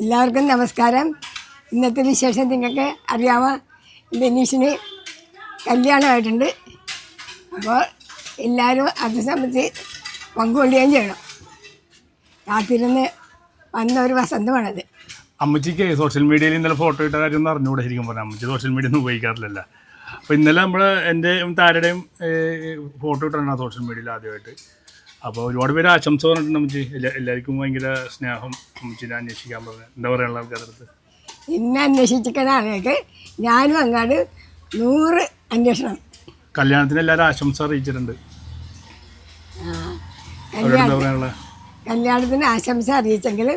എല്ലാവർക്കും നമസ്കാരം. ഇന്നത്തെ വിശേഷം നിങ്ങൾക്ക് അറിയാമോ? ബെനീഷിന് കല്യാണമായിട്ടുണ്ട്. അപ്പോൾ എല്ലാവരും അത് സംബന്ധിച്ച് പങ്കുകൊള്ളുകയും ചെയ്യണം. കാത്തിരുന്ന് വന്ന ഒരു വസന്തമാണത് അമ്മച്ചിക്ക് സോഷ്യൽ മീഡിയയിൽ ഇന്നലെ ഫോട്ടോ ഇട്ട കാര്യം ഒന്നും അറിഞ്ഞുകൂടെ ശരിക്കും പറഞ്ഞാൽ അമ്മച്ചി സോഷ്യൽ മീഡിയ ഒന്നും ഉപയോഗിക്കാറില്ലല്ല. അപ്പോൾ ഇന്നലെ നമ്മൾ എന്റെ താരയുടെയും ഫോട്ടോ ഇട്ടാണ് സോഷ്യൽ മീഡിയയിൽ ആദ്യമായിട്ട്. അപ്പോൾ ഒരുപാട് പേര് ആശംസ പറഞ്ഞിട്ടുണ്ട് അമ്മച്ചി എല്ലാ എല്ലാവർക്കും ഭയങ്കര സ്നേഹം അമ്മച്ചിനെ അന്വേഷിക്കാൻ പറഞ്ഞു. എന്താ പറയാനുള്ള ആൾക്കാരുടെ അടുത്ത്? എന്നെ അന്വേഷിച്ചിരിക്കുന്ന ആളുകൾക്ക് ഞാനും അങ്ങാട് നൂറ് അന്വേഷണം. കല്യാണത്തിന് എല്ലാവരും ആശംസ അറിയിച്ചിട്ടുണ്ട്. അവരോട് എന്താ പറയാനുള്ള? കല്യാണത്തിന് ആശംസ അറിയിച്ചെങ്കിൽ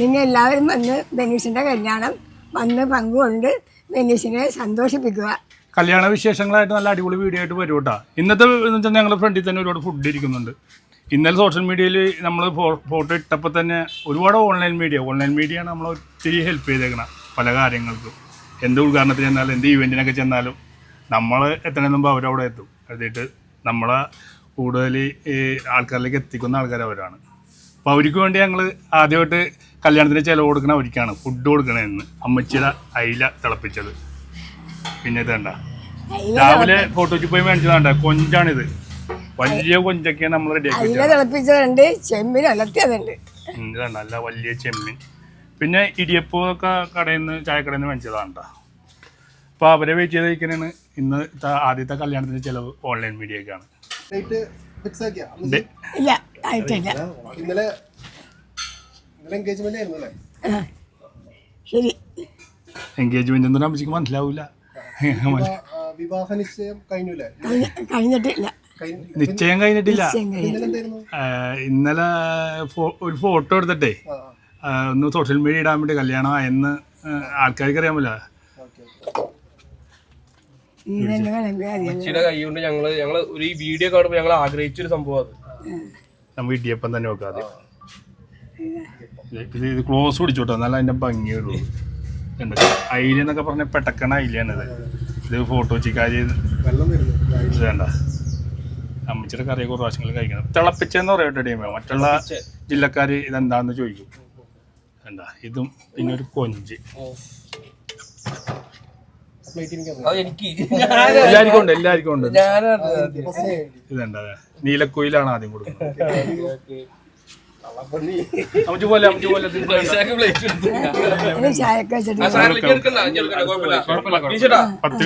നിങ്ങൾ എല്ലാവരും വന്ന് ബെനീഷിന്റെ കല്യാണം വന്ന് പങ്കുകൊണ്ട് ബെനീഷിനെ സന്തോഷിപ്പിക്കുക. കല്യാണ വിശേഷങ്ങളായിട്ട് നല്ല അടിപൊളി വീഡിയോ ആയിട്ട് വരും കേട്ടോ. ഇന്നത്തെ ഞങ്ങളുടെ ഫ്രണ്ടിൽ തന്നെ ഒരുപാട് ഫുഡ് ഇരിക്കുന്നുണ്ട്. ഇന്നലെ സോഷ്യൽ മീഡിയയിൽ നമ്മൾ ഫോട്ടോ ഇട്ടപ്പോൾ തന്നെ ഒരുപാട് ഓൺലൈൻ മീഡിയ ഓൺലൈൻ മീഡിയയാണ് നമ്മൾ ഒത്തിരി ഹെൽപ്പ് ചെയ്തേക്കണം പല കാര്യങ്ങൾക്കും. എന്ത് ഉദ്ഘാടനത്തിന് ചെന്നാലും എന്ത് ഇവന്റിനൊക്കെ ചെന്നാലും നമ്മൾ എത്തണ മുമ്പ് അവരവിടെ എത്തും. എത്തിയിട്ട് നമ്മളെ കൂടുതൽ ഈ ആൾക്കാരിലേക്ക് എത്തിക്കുന്ന ആൾക്കാർ അവരാണ്. അപ്പോൾ അവർക്ക് വേണ്ടി ഞങ്ങൾ ആദ്യമായിട്ട് കല്യാണത്തിന് ചിലവ് കൊടുക്കണ അവർക്കാണ് ഫുഡ് കൊടുക്കണമെന്ന് അമ്മച്ചിയുടെ അയില തിളപ്പിച്ചത്. പിന്നെ ഇതണ്ട രാവിലെ ഫോട്ടോയ്ക്ക് പോയി മേടിച്ചതാണ്ട കൊഞ്ചാണിത്. വലിയ കൊഞ്ചൊക്കെ നമ്മൾ റെഡിയാക്കി അയില തിളപ്പിച്ചതുണ്ട് ചെമ്പിന് അലത്തിയതുണ്ട്. നല്ല വലിയ ചെമ്മീൻ. പിന്നെ ഇടിയപ്പമൊക്കെ കടയിൽ നിന്ന് ചായക്കടയിൽ നിന്ന് മേടിച്ചതാണ് അപ്പൊ അപ്പോൾ അവരെ വെയിറ്റ് ചെയ്ത് കഴിക്കാനാണ് ഇന്ന് ആദ്യത്തെ കല്യാണത്തിന്റെ ചിലവ് ഓൺലൈൻ മീഡിയക്കാണ് ആണ് ആക്കിയാ? ഇല്ല ആയിട്ടില്ല. ഇന്നലെ ഇന്നലെ എൻഗേജ്മെന്റ് ആയിരുന്നു അല്ലേ? ശരി. എൻഗേജ്മെന്റ് അമ്മച്ചിക്ക് ആ, വിവാഹ നിശ്ചയം കഴിഞ്ഞില്ല കഴിഞ്ഞിട്ടില്ല കഴിഞ്ഞു നിശ്ചയം കഴിഞ്ഞിട്ടില്ല. ഇന്നലെ എന്തായിരുന്നു? ഇന്നലെ ഒരു ഫോട്ടോ എടുത്തിട്ടേ. ഒന്ന് സോഷ്യൽ മീഡിയ ഇടാൻ വേണ്ടി കല്യാണം എന്ന് ആൾക്കാർക്ക് അറിയാൻ ഉച്ചയുടെ കൈ കൊണ്ട് ഞങ്ങൾ ഞങ്ങൾ ഒരു ഈ വീഡിയോ കാണുമ്പോൾ ഞങ്ങൾ ആഗ്രഹിച്ചൊരു സംഭവം അത്. നമ്മൾ ഇടിയപ്പം തന്നെ വെക്കാതെ ഇത് ഇത് ക്ലോസ് പിടിച്ചോട്ടോ എന്നാലും അതിന്റെ ഭംഗിയുള്ളൂ അയില എന്നൊക്കെ പറഞ്ഞ പെട്ടക്കണ അയിലാണിത് ഇത് ഫോട്ടോ ചിക്കാരി വെള്ളം ഇത് വേണ്ട. അമ്മച്ചിയുടെ കറിയൊക്കെ കുറേ പ്രാവശ്യങ്ങൾ കഴിക്കണം. തിളപ്പിച്ചെന്ന് പറയട്ടെ ടീമേ മറ്റുള്ള ജില്ലക്കാർ ഇതെന്താന്ന് ചോദിക്കും? എന്താ? ഇതും പിന്നെ ഒരു കൊഞ്ച് എല്ലാവർക്കും ഉണ്ട് എല്ലാവർക്കും ഉണ്ട്. ഇതെന്താ? നീലക്കുയിലാണ് ആദ്യം കൊടുക്കുന്നത്.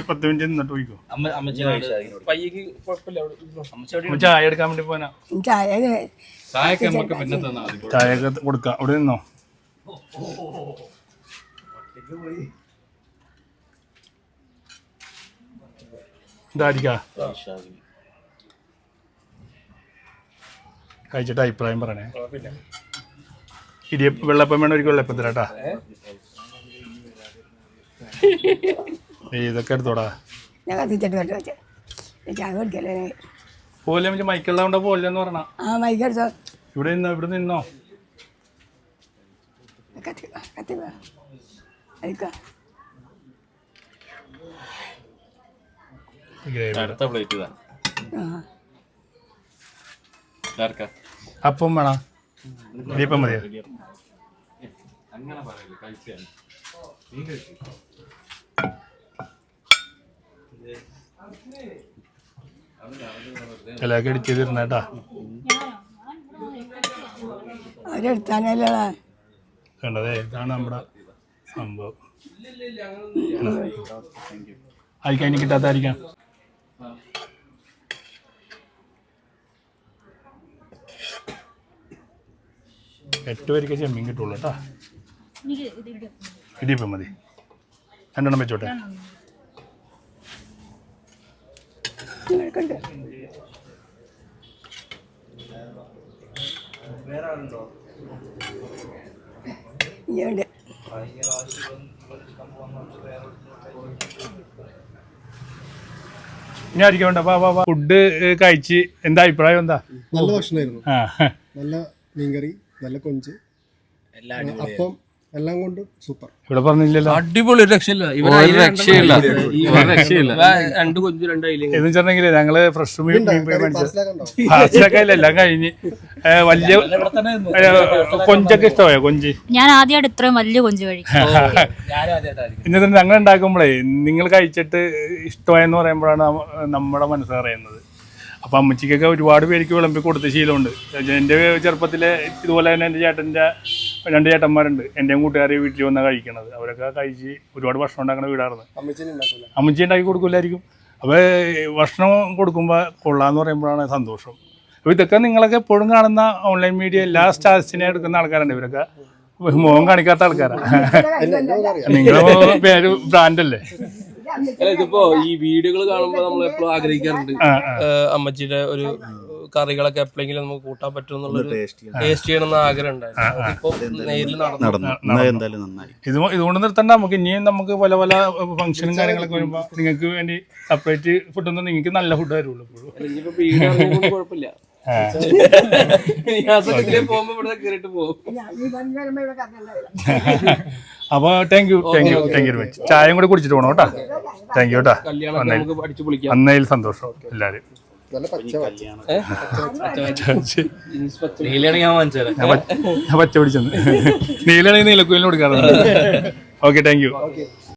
പത്ത് മിനിറ്റ് നിന്നിട്ട്. അമ്മ ചായ എടുക്കാൻ വേണ്ടി പോനാ ചായ കൊടുക്കാം. അവിടെ നിന്നോ? ഇതായിരിക്കാ. കഴിച്ചിട്ട് അഭിപ്രായം പറയണേ. ഇടിയപ്പം ഇടിയ വെള്ളപ്പം വേണം ഒരിക്കലും വെള്ളപ്പം തരാട്ടാ ഇതൊക്കെ എടുത്തോടാ. ഞാൻ കത്തിച്ചിട്ട് കേട്ടോ വെച്ചേ ചായ കുടിക്കല്ലേ? പോലെ മൈക്കുള്ളതുകൊണ്ട് പോലെ എന്ന് പറഞ്ഞ? ആ മൈക്കെടുത്തോ ഇവിടെ നിന്നോ ഇവിടെ നിന്നോ? കത്തി കത്തി അയക്കാം അടുത്ത പ്ലേറ്റ് ആ. അപ്പം വേണം? ഇടിയപ്പം മതിയോ? ചിലതൊക്കെ എഡിറ്റ് ചെയ്തിരുന്നേട്ടാ അവരെടുത്താനല്ലേ കണ്ടതേ ഇതാണ് നമ്മുടെ സംഭവം. ആയിരിക്കാം ഇനി കിട്ടാത്തായിരിക്കാം എട്ട് പേർക്ക് ചെമ്മീൻ കിട്ടുള്ളൂ കേട്ടോ. ഇടിയപ്പം മതി. രണ്ടെണ്ണം വെച്ചോട്ടെ. നിങ്ങൾക്കുണ്ട് ഇനിയുണ്ട് ഇനി ആയിരിക്കും വേണ്ട. വാ വാ വാ. ഫുഡ് കഴിച്ച്. എന്താ അഭിപ്രായം? എന്താ? നല്ല ഭക്ഷണമായിരുന്നു നല്ല മീൻകറി. നല്ല കൊഞ്ച്. അപ്പം എല്ലാം കൊണ്ടും സൂപ്പർ. ഇവിടെ പറഞ്ഞില്ലല്ലോ. അടിപൊളി രക്ഷയില്ല. രക്ഷയില്ല. രണ്ട് കൊഞ്ചു രണ്ട് അയിലും എന്ന് വെച്ചിട്ടുണ്ടെങ്കിൽ ഞങ്ങൾ ഫ്രഷ് മീൻ ഇല്ല എല്ലാം കഴിഞ്ഞ്. വലിയ കൊഞ്ചൊക്കെ ഇഷ്ടമായോ? കൊഞ്ച്. ഞാൻ ആദ്യമായിട്ട് ഇത്രയും വലിയ കൊഞ്ച് കഴിക്കും. എന്നിട്ട് ഞങ്ങൾ ഉണ്ടാക്കുമ്പോഴേ നിങ്ങൾ കഴിച്ചിട്ട് ഇഷ്ടമായെന്ന് പറയുമ്പോഴാണ് നമ്മ- നമ്മുടെ മനസ്സ് അറിയുന്നത് അപ്പം അമ്മച്ചിക്കൊക്കെ ഒരുപാട് പേർക്ക് വിളമ്പി കൊടുത്ത ശീലമുണ്ട്. എന്റെ ചെറുപ്പത്തിലെ ഇതുപോലെ തന്നെ എന്റെ ചേട്ടന്റെ രണ്ട് ചേട്ടന്മാരുണ്ട്. എന്റെയും കൂട്ടുകാരെ വീട്ടിൽ വന്നാൽ കഴിക്കണത്. അവരൊക്കെ കഴിച്ച് ഒരുപാട് ഭക്ഷണം ഉണ്ടാക്കണ വീടായിരുന്നു അമ്മച്ചി ഉണ്ടാക്കി കൊടുക്കില്ലായിരിക്കും അപ്പോൾ ഭക്ഷണം കൊടുക്കുമ്പോൾ കൊള്ളാന്ന് പറയുമ്പോഴാണ് സന്തോഷം. അപ്പോൾ ഇതൊക്കെ നിങ്ങളൊക്കെ എപ്പോഴും കാണുന്ന ഓൺലൈൻ മീഡിയ എല്ലാ സ്റ്റാർസിനെ എടുക്കുന്ന ആൾക്കാരുണ്ട് ഇവരൊക്കെ മുഖം കാണിക്കാത്ത ആൾക്കാരാണ് നിങ്ങൾ പേര് ബ്രാൻഡല്ലേ അല്ല ഇതിപ്പോ ഈ വീഡിയോകൾ കാണുമ്പോൾ നമ്മൾ എപ്പോഴും ആഗ്രഹിക്കാറുണ്ട്. അമ്മച്ചിയുടെ ഒരു കറികളൊക്കെ എപ്പോഴെങ്കിലും നമുക്ക് കൂട്ടാൻ പറ്റും എന്നുള്ളൊരു ടേസ്റ്റ് ചെയ്യണമെന്ന് ആഗ്രഹം ഉണ്ടായിരുന്നു. അതിപ്പോ നേരിൽ നടന്നു. നടന്നു. നന്നായി. ഇത് ഇതുകൊണ്ട് നിർത്തണ്ട. നമുക്ക് ഇനിയും നമുക്ക് പല പല ഫംഗ്ഷനും കാര്യങ്ങളൊക്കെ വരുമ്പോൾ നിങ്ങൾക്ക് വേണ്ടി സെപ്പറേറ്റ് ഫുഡൊന്നും നിങ്ങൾക്ക് നല്ല ഫുഡ് വരുള്ളൂ ഇപ്പോഴും. കുഴപ്പമില്ല. അപ്പോൾ thank you thank you thank you very much ചായയും കൂടെ കുടിച്ചിട്ട് പോണോ കേട്ടോ. താങ്ക് യു കേട്ടോ. കല്യാണം നമുക്ക് അടിച്ചു പൊളിക്കാം. അന്നയിൽ സന്തോഷം. എല്ലാരും. നല്ല പച്ച പിടിച്ചെന്ന്. നീലാണെങ്കിൽ നീലക്കുയിലിന് കൊടുക്കാറുണ്ട്. Okay thank you